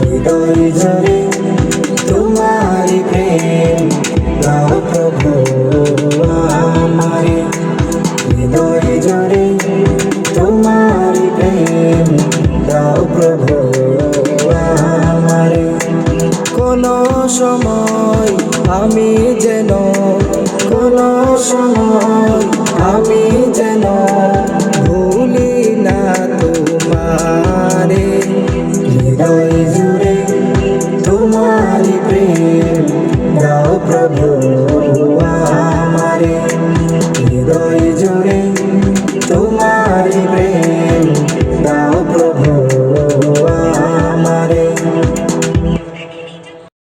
হৃদয় জরে তোমারি প্রেম, দাও প্রভু আমারে। হৃদয় জরে তোমারি প্রেম সময় আমি যেন, কোনো সময় হৃদয়ে